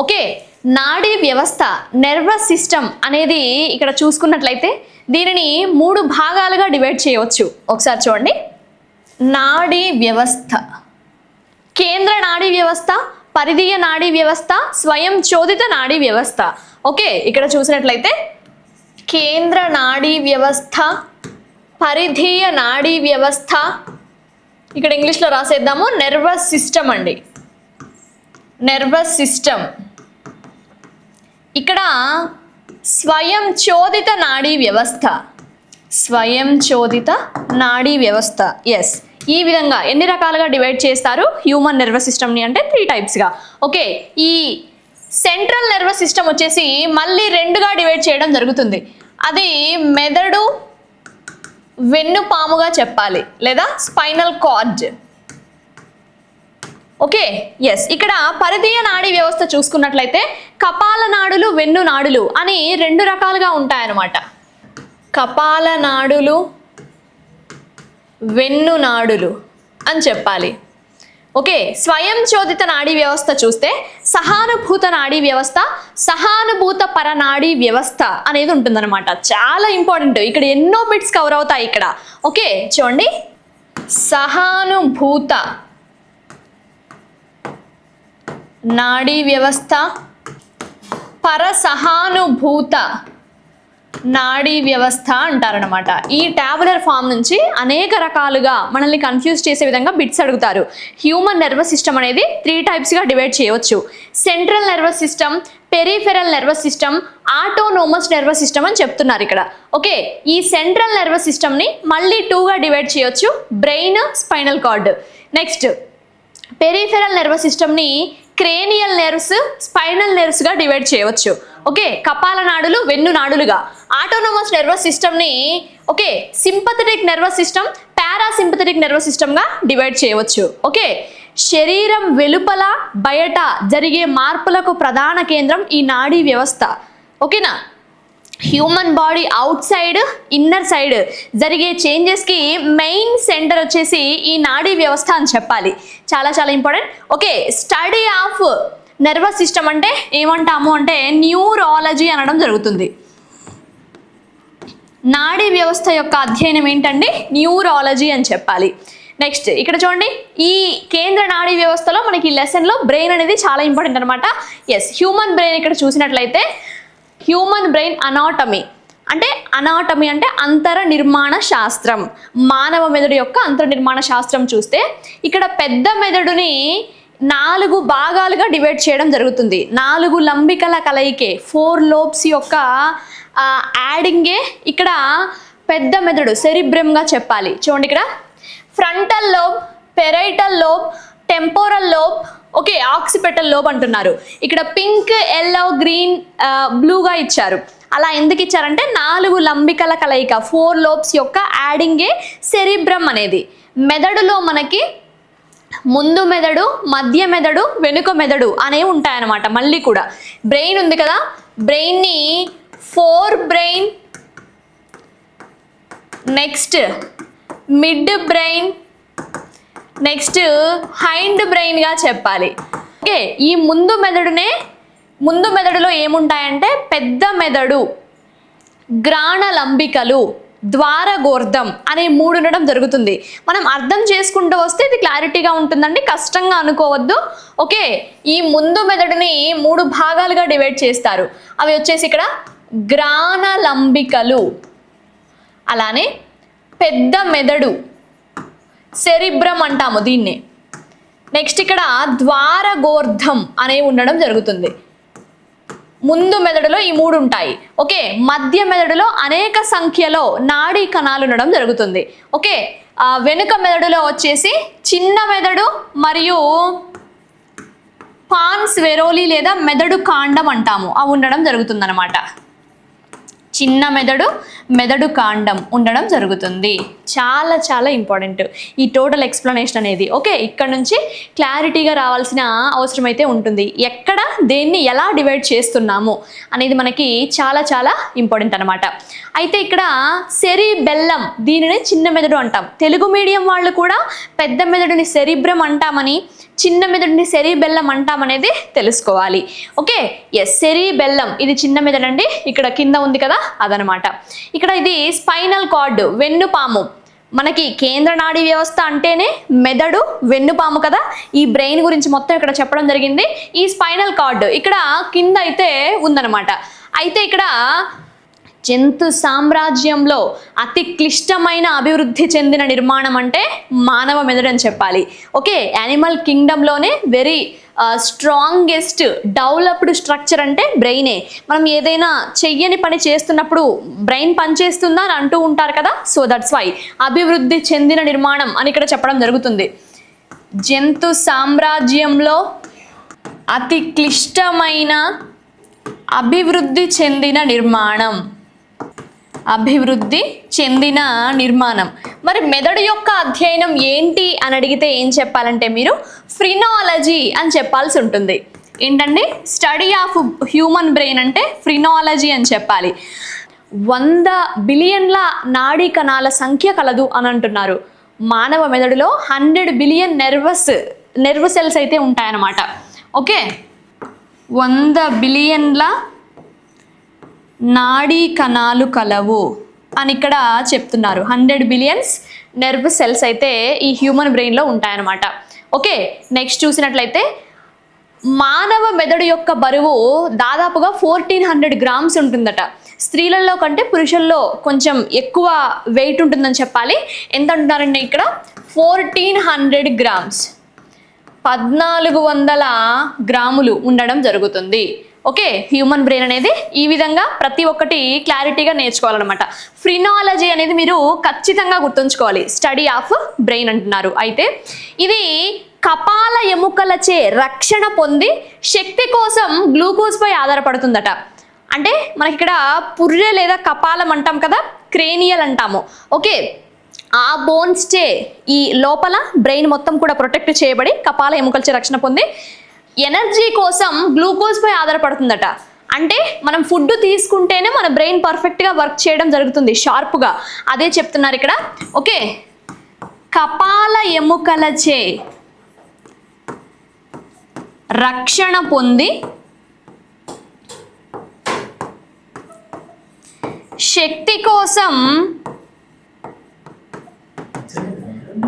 Okay నాడీ వ్యవస్థ nervous system అనేది ఇక్కడ చూసుకున్నట్లయితే దీనిని మూడు భాగాలుగా డివైడ్ చేయవచ్చు. ఒకసారి చూడండి. నాడీ వ్యవస్థ. కేంద్ర నాడీ వ్యవస్థ పరిధీయ నాడీ వ్యవస్థ స్వయం చోదిత నాడీ వ్యవస్థ. ఓకే ఇక్కడ చూసినట్లయితే కేంద్ర నాడీ వ్యవస్థ పరిధీయ నాడీ వ్యవస్థ. ఇక్కడ ఇంగ్లీష్లో రాసేద్దాము నెర్వస్ సిస్టమ్ అండి. నెర్వస్ సిస్టమ్ ఇక్కడ స్వయం చోదిత నాడీ వ్యవస్థ. స్వయం చోదిత నాడీ వ్యవస్థ. ఎస్ ఈ విధంగా ఎన్ని రకాలుగా డివైడ్ చేస్తారు? హ్యూమన్ నర్వస్ సిస్టమ్ని అంటే త్రీ టైప్స్గా ఓకే ఈ సెంట్రల్ నర్వస్ సిస్టమ్ వచ్చేసి మళ్ళీ రెండుగా డివైడ్ చేయడం జరుగుతుంది. అది మెదడు వెన్నుపాముగా చెప్పాలి లేదా స్పైనల్ కార్డ్ ఓకే ఎస్ ఇక్కడ పరిధీయ నాడీ వ్యవస్థ చూసుకున్నట్లయితే కపాల నాడులు వెన్ను నాడులు అని రెండు రకాలుగా ఉంటాయన్నమాట. కపాల నాడులు వెన్ను నాడులు అని చెప్పాలి. ఓకే స్వయం చోదిత నాడీ వ్యవస్థ చూస్తే సహానుభూత నాడీ వ్యవస్థ సహానుభూత పర నాడీ వ్యవస్థ అనేది ఉంటుందన్నమాట. చాలా ఇంపార్టెంట్. ఇక్కడ ఎన్నో బిట్స్ కవర్ అవుతాయి ఇక్కడ. ఓకే చూడండి. సహానుభూత నాడీ వ్యవస్థ పరసహానుభూత. నాడీ వ్యవస్థ అంటారనమాట ఈ ట్యాబులర్ ఫామ్ నుంచి అనేక రకాలుగా మనల్ని కన్ఫ్యూజ్ చేసే విధంగా బిట్స్ అడుగుతారు. హ్యూమన్ నర్వస్ సిస్టమ్ అనేది త్రీ టైప్స్గా డివైడ్ చేయవచ్చు. Central nervous system peripheral nervous system autonomous nervous system అని చెప్తున్నారు ఇక్కడ. ఓకే ఈ సెంట్రల్ నర్వస్ సిస్టమ్ని మళ్ళీ టూగా డివైడ్ చేయొచ్చు brain spinal cord next peripheral nervous సిస్టమ్ని క్రేనియల్ నెర్వ్స్ స్పైనల్ నెర్వ్స్గా డివైడ్ చేయవచ్చు. ఓకే కపాల నాడులు వెన్ను నాడులుగా. ఆటోనోమస్ నెర్వస్ సిస్టమ్ని okay sympathetic nervous system parasympathetic nervous సిస్టమ్గా divide చేయవచ్చు. ఓకే శరీరం వెలుపల బయట జరిగే మార్పులకు ప్రధాన కేంద్రం ఈ నాడీ వ్యవస్థ. ఓకేనా? Human body outside inner side జరిగే చేంజెస్కి మెయిన్ సెంటర్ వచ్చేసి ఈ నాడీ వ్యవస్థ అని చెప్పాలి. చాలా చాలా important okay study of nervous system అంటే ఏమంటాము అంటే న్యూరాలజీ అనడం జరుగుతుంది. నాడీ వ్యవస్థ యొక్క అధ్యయనం ఏంటండి? న్యూరాలజీ అని చెప్పాలి. నెక్స్ట్ ఇక్కడ చూడండి. ఈ కేంద్ర నాడీ వ్యవస్థలో మనకి లెసన్లో బ్రెయిన్ అనేది చాలా ఇంపార్టెంట్ అనమాట ఎస్ హ్యూమన్ బ్రెయిన్ ఇక్కడ చూసినట్లయితే హ్యూమన్ బ్రెయిన్ అనాటమీ అంటే అనాటమీ అంటే అంతర నిర్మాణ శాస్త్రం. మానవ మెదడు యొక్క అంతర నిర్మాణ శాస్త్రం చూస్తే ఇక్కడ పెద్ద మెదడుని నాలుగు భాగాలుగా డివైడ్ చేయడం జరుగుతుంది. నాలుగు లంబికల కలయికే ఫోర్ లోబ్స్ యొక్క యాడింగే ఇక్కడ పెద్ద మెదడు సెరిబ్రమ్గా చెప్పాలి. చూడండి ఇక్కడ. Frontal lobe parietal lobe temporal lobe okay occipital lobe అంటున్నారు. ఇక్కడ పింక్ ఎల్లో గ్రీన్ బ్లూగా ఇచ్చారు. అలా ఎందుకు ఇచ్చారంటే నాలుగు లంబికల కలయిక ఫోర్ లోబ్స్ యొక్క యాడింగే సెరిబ్రమ్ అనేది. మెదడులో మనకి ముందు మెదడు మధ్య మెదడు వెనుక మెదడు అనేవి ఉంటాయన్నమాట మళ్ళీ కూడా. బ్రెయిన్ ఉంది కదా బ్రెయిన్ని forebrain next midbrain next హైండ్ బ్రెయిన్గా చెప్పాలి. ఓకే ఈ ముందు మెదడునే ముందు మెదడులో ఏముంటాయంటే పెద్ద మెదడు గ్రాణలంబికలు ద్వారగోర్ధం అనే మూడు ఉండడం జరుగుతుంది. మనం అర్థం చేసుకుంటూ వస్తే ఇది క్లారిటీగా ఉంటుందండి కష్టంగా అనుకోవద్దు. ఓకే ఈ ముందు మెదడుని మూడు భాగాలుగా డివైడ్ చేస్తారు. అవి వచ్చేసి ఇక్కడ గ్రాణలంబికలు అలానే పెద్ద మెదడు సెరిబ్రం అంటాము దీన్ని. నెక్స్ట్ ఇక్కడ ద్వారగోర్ధం అనేవి ఉండడం జరుగుతుంది. ముందు మెదడులో ఈ మూడు ఉంటాయి. ఓకే మధ్య మెదడులో అనేక సంఖ్యలో నాడీ కణాలు ఉండడం జరుగుతుంది. ఓకే వెనుక మెదడులో వచ్చేసి చిన్న మెదడు మరియు పాన్స్ వెరోలి లేదా మెదడు కాండం అంటాము. అవి ఉండడం జరుగుతుందన్నమాట. చిన్న మెదడు మెదడు కాండం ఉండడం జరుగుతుంది. చాలా చాలా ఇంపార్టెంట్. ఈ టోటల్ ఎక్స్ప్లెనేషన్ అనేది ఓకే? ఇక్కడ నుంచి క్లారిటీగా రావాల్సిన అవసరం అయితే ఉంటుంది. ఎక్కడ దేన్ని ఎలా డివైడ్ చేస్తున్నాము అనేది మనకి చాలా చాలా ఇంపార్టెంట్ అనమాట అయితే ఇక్కడ సెరి బెల్లం దీనిని చిన్న మెదడు అంటాం. తెలుగు మీడియం వాళ్ళు కూడా పెద్ద మెదడుని సెరిబ్రం అంటామని చిన్న మెదడుని సెరీ బెల్లం అంటాం అనేది తెలుసుకోవాలి. ఓకే? ఎస్ సెరీ బెల్లం. ఇది చిన్న మెదడు అండి ఇక్కడ కింద ఉంది కదా అదనమాట. ఇక్కడ ఇది స్పైనల్ కార్డు వెన్నుపాము. మనకి కేంద్ర నాడీ వ్యవస్థ అంటేనే మెదడు వెన్నుపాము కదా. ఈ బ్రెయిన్ గురించి మొత్తం ఇక్కడ చెప్పడం జరిగింది. ఈ స్పైనల్ కార్డు ఇక్కడ కింద అయితే ఉందన్నమాట అయితే ఇక్కడ జంతు సామ్రాజ్యంలో అతి క్లిష్టమైన అభివృద్ధి చెందిన నిర్మాణం అంటే మానవ మెదడని చెప్పాలి. ఓకే యానిమల్ కింగ్డమ్లోనే వెరీ స్ట్రాంగెస్ట్ డెవలప్డ్ స్ట్రక్చర్ అంటే బ్రెయినే మనం ఏదైనా చెయ్యని పని చేస్తున్నప్పుడు బ్రెయిన్ పనిచేస్తుందా అని అంటూ ఉంటారు కదా? సో దట్స్ వై అభివృద్ధి చెందిన నిర్మాణం అని ఇక్కడ చెప్పడం జరుగుతుంది. జంతు సామ్రాజ్యంలో అతి క్లిష్టమైన అభివృద్ధి చెందిన నిర్మాణం. అభివృద్ధి చెందిన నిర్మాణం. మరి మెదడు యొక్క అధ్యయనం ఏంటి అని అడిగితే ఏం చెప్పాలంటే మీరు ఫ్రినాలజీ అని చెప్పాల్సి ఉంటుంది. ఏంటండి స్టడీ ఆఫ్ హ్యూమన్ బ్రెయిన్ అంటే ఫ్రినాలజీ అని చెప్పాలి. వంద బిలియన్ల నాడీ కణాల సంఖ్య కలదు అని అంటున్నారు. మానవ మెదడులో hundred billion nervous nerve cells అయితే ఉంటాయన్నమాట. ఓకే? వంద బిలియన్ల నాడీ కణాలు కలవు అని ఇక్కడ చెప్తున్నారు. హండ్రెడ్ బిలియన్స్ నెర్వ్ సెల్స్ అయితే ఈ హ్యూమన్ బ్రెయిన్లో ఉంటాయన్నమాట. ఓకే నెక్స్ట్ చూసినట్లయితే మానవ మెదడు యొక్క బరువు దాదాపుగా ఫోర్టీన్ హండ్రెడ్ గ్రామ్స్ ఉంటుందట. స్త్రీలలో కంటే పురుషుల్లో కొంచెం ఎక్కువ వెయిట్ ఉంటుందని చెప్పాలి. ఎంత అంటున్నారండి ఇక్కడ? Fourteen hundred grams. పద్నాలుగు వందల గ్రాములు ఉండడం జరుగుతుంది. ఓకే హ్యూమన్ బ్రెయిన్ అనేది ఈ విధంగా ప్రతి ఒక్కటి క్లారిటీగా నేర్చుకోవాలన్నమాట. ఫ్రినాలజీ అనేది మీరు ఖచ్చితంగా గుర్తుంచుకోవాలి. స్టడీ ఆఫ్ బ్రెయిన్ అంటున్నారు. అయితే ఇది కపాల ఎముకలచే రక్షణ పొంది శక్తి కోసం గ్లూకోజ్పై ఆధారపడుతుందట. అంటే మనకి ఇక్కడ పుర్రె లేదా కపాలం అంటాం కదా క్రేనియల్ అంటాము. ఓకే ఆ బోన్స్చే ఈ లోపల బ్రెయిన్ మొత్తం కూడా ప్రొటెక్ట్ చేయబడి కపాల ఎముకలచే రక్షణ పొంది ఎనర్జీ కోసం గ్లూకోజ్పై ఆధారపడుతుందట. అంటే మనం ఫుడ్ తీసుకుంటేనే మన బ్రెయిన్ పర్ఫెక్ట్గా వర్క్ చేయడం జరుగుతుంది షార్ప్గా అదే చెప్తున్నారు ఇక్కడ. ఓకే. కపాల ఎముకలచే రక్షణ పొంది శక్తి కోసం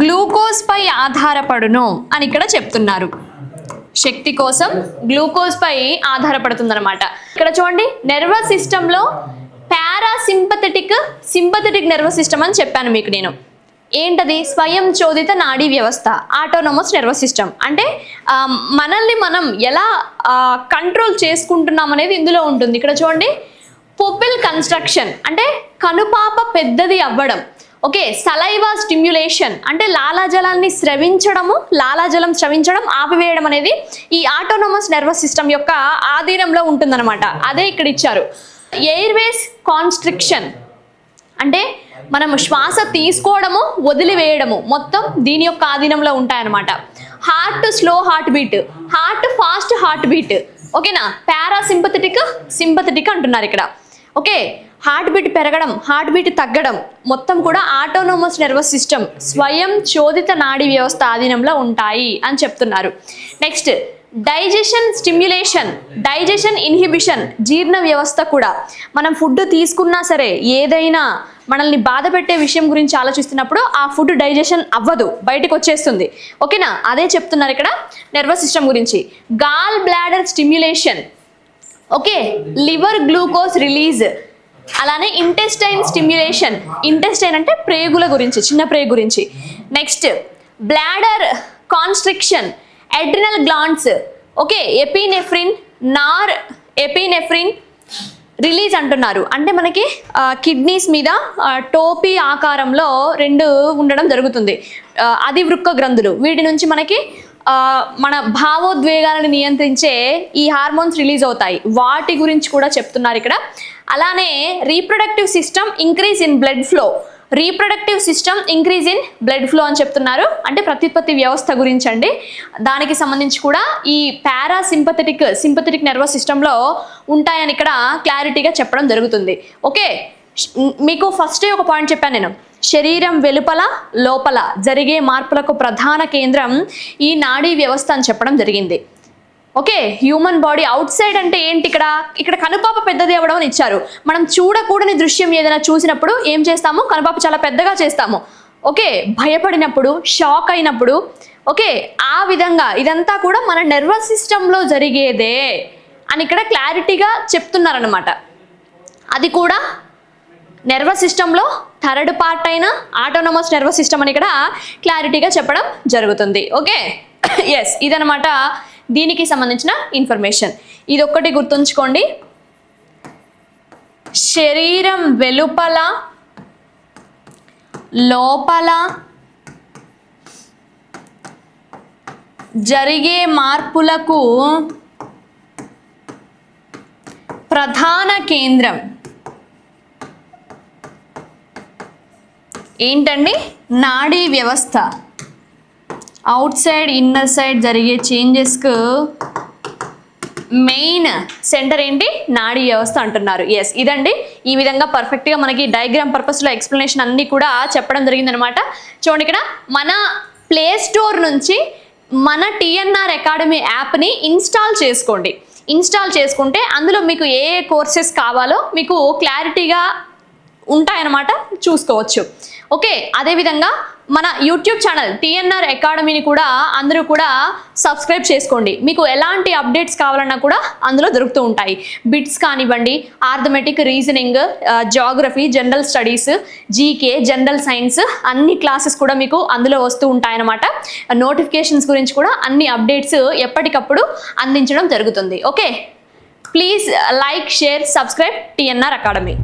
గ్లూకోజ్ పై ఆధారపడును అని ఇక్కడ చెప్తున్నారు. శక్తి కోసం గ్లూకోజ్ పై ఆధారపడుతుందన్నమాట. ఇక్కడ చూడండి నర్వస్ సిస్టంలో పారాసింపథెటిక్ సింపథెటిక్ నెర్వస్ సిస్టమ్ అని చెప్పాను మీకు నేను. ఏంటది? స్వయం చోదిత నాడీ వ్యవస్థ ఆటోనమస్ నెర్వస్ సిస్టమ్ అంటే మనల్ని మనం ఎలా కంట్రోల్ చేసుకుంటున్నాం అనేది ఇందులో ఉంటుంది. ఇక్కడ చూడండి పొపిల్ కన్స్ట్రక్షన్ అంటే కనుపాప పెద్దది అవ్వడం. ఓకే సలైవా స్టిమ్యులేషన్ అంటే లాలాజలాన్ని స్రవించడము లాలాజలం స్రవించడం ఆపివేయడం అనేది ఈ ఆటోనమస్ నర్వస్ సిస్టమ్ యొక్క ఆధీనంలో ఉంటుందన్నమాట. అదే ఇక్కడ ఇచ్చారు. ఎయిర్వేస్ కాన్స్ట్రిక్షన్ అంటే మనం శ్వాస తీసుకోవడము వదిలివేయడము మొత్తం దీని యొక్క ఆధీనంలో ఉంటాయన్నమాట. Heart slow heart beat heart fast heart beat. ఓకేనా? పారాసింపథెటిక్ సింపథెటిక్ అంటున్నారు ఇక్కడ. ఓకే హార్ట్ బీట్ పెరగడం హార్ట్ బీట్ తగ్గడం మొత్తం కూడా ఆటోనోమస్ నర్వస్ సిస్టమ్ స్వయం చోదిత నాడీ వ్యవస్థ ఆధీనంలో ఉంటాయి అని చెప్తున్నారు. Next digestion stimulation digestion inhibition జీర్ణ వ్యవస్థ కూడా. మనం ఫుడ్ తీసుకున్నా సరే ఏదైనా మనల్ని బాధ పెట్టే విషయం గురించి ఆలోచిస్తున్నప్పుడు ఆ ఫుడ్ డైజెషన్ అవ్వదు బయటకు వచ్చేస్తుంది. ఓకేనా? అదే చెప్తున్నారు ఇక్కడ నర్వస్ సిస్టమ్ గురించి. Gallbladder stimulation okay? Liver glucose release. అలానే ఇంటెస్టైన్ స్టిమ్యులేషన్ ఇంటెస్టైన్ అంటే ప్రేగుల గురించి చిన్న ప్రేగు గురించి. Next bladder constriction adrenal glands okay epinephrine norepinephrine release అంటున్నారు. అంటే మనకి కిడ్నీస్ మీద టోపీ ఆకారంలో రెండు ఉండడం జరుగుతుంది. అది వృక్క గ్రంథులు. వీటి నుంచి మనకి మన భావోద్వేగాలను నియంత్రించే ఈ హార్మోన్స్ రిలీజ్ అవుతాయి. వాటి గురించి కూడా చెప్తున్నారు ఇక్కడ. అలానే reproductive system increase in blood flow reproductive system increase in blood flow అని చెప్తున్నారు. అంటే ప్రత్యుత్పత్తి వ్యవస్థ గురించి అండి దానికి సంబంధించి కూడా ఈ పారాసింపథెటిక్ సింపథెటిక్ నర్వస్ సిస్టంలో ఉంటాయని ఇక్కడ క్లారిటీగా చెప్పడం జరుగుతుంది. ఓకే? మీకు ఫస్టే ఒక పాయింట్ చెప్పాను నేను. శరీరం వెలుపల లోపల జరిగే మార్పులకు ప్రధాన కేంద్రం ఈ నాడీ వ్యవస్థ అని చెప్పడం జరిగింది. Okay human body outside అంటే ఏంటి ఇక్కడ? ఇక్కడ కనుపాప పెద్దది అవ్వడం అని ఇచ్చారు. మనం చూడకూడని దృశ్యం ఏదైనా చూసినప్పుడు ఏం చేస్తాము? కనుపాప చాలా పెద్దగా చేస్తాము. ఓకే భయపడినప్పుడు షాక్ అయినప్పుడు ఓకే ఆ విధంగా ఇదంతా కూడా మన నర్వస్ సిస్టంలో జరిగేదే అని ఇక్కడ క్లారిటీగా చెప్తున్నారనమాట అది కూడా నర్వస్ సిస్టంలో థర్డ్ పార్ట్ అయిన ఆటోనమస్ నర్వస్ సిస్టమ్ అని ఇక్కడ క్లారిటీగా చెప్పడం జరుగుతుంది. ఓకే ఎస్ ఇదనమాట దీనికి సంబంధించిన ఇన్ఫర్మేషన్. ఇది ఒక్కటి గుర్తుంచుకోండి. శరీరం వెలుపల లోపల జరిగే మార్పులకు ప్రధాన కేంద్రం ఏంటండి? నాడీ వ్యవస్థ. అవుట్ సైడ్ ఇన్నర్ సైడ్ జరిగే చేంజెస్కు మెయిన్ సెంటర్ ఏంటి? నాడీ వ్యవస్థ అంటున్నారు. ఎస్ ఇదండి. ఈ విధంగా పర్ఫెక్ట్గా మనకి డయాగ్రామ్ పర్పస్లో ఎక్స్ప్లెనేషన్ అన్నీ కూడా చెప్పడం జరిగిందనమాట చూడండి ఇక్కడ మన ప్లే స్టోర్ నుంచి మన టిఎన్ఆర్ అకాడమీ యాప్ని ఇన్స్టాల్ చేసుకోండి. ఇన్స్టాల్ చేసుకుంటే అందులో మీకు ఏ ఏ కోర్సెస్ కావాలో మీకు క్లారిటీగా ఉంటాయన్నమాట. చూసుకోవచ్చు. ఓకే అదేవిధంగా మన యూట్యూబ్ ఛానల్ టిఎన్ఆర్ అకాడమీని కూడా అందరూ కూడా సబ్స్క్రైబ్ చేసుకోండి. మీకు ఎలాంటి అప్డేట్స్ కావాలన్నా కూడా అందులో దొరుకుతూ ఉంటాయి. బిట్స్ కానివ్వండి arithmetic reasoning geography general studies GK general science అన్ని క్లాసెస్ కూడా మీకు అందులో వస్తూ ఉంటాయన్నమాట. నోటిఫికేషన్స్ గురించి కూడా అన్ని అప్డేట్స్ ఎప్పటికప్పుడు అందించడం జరుగుతుంది. Okay please like share subscribe TNR academy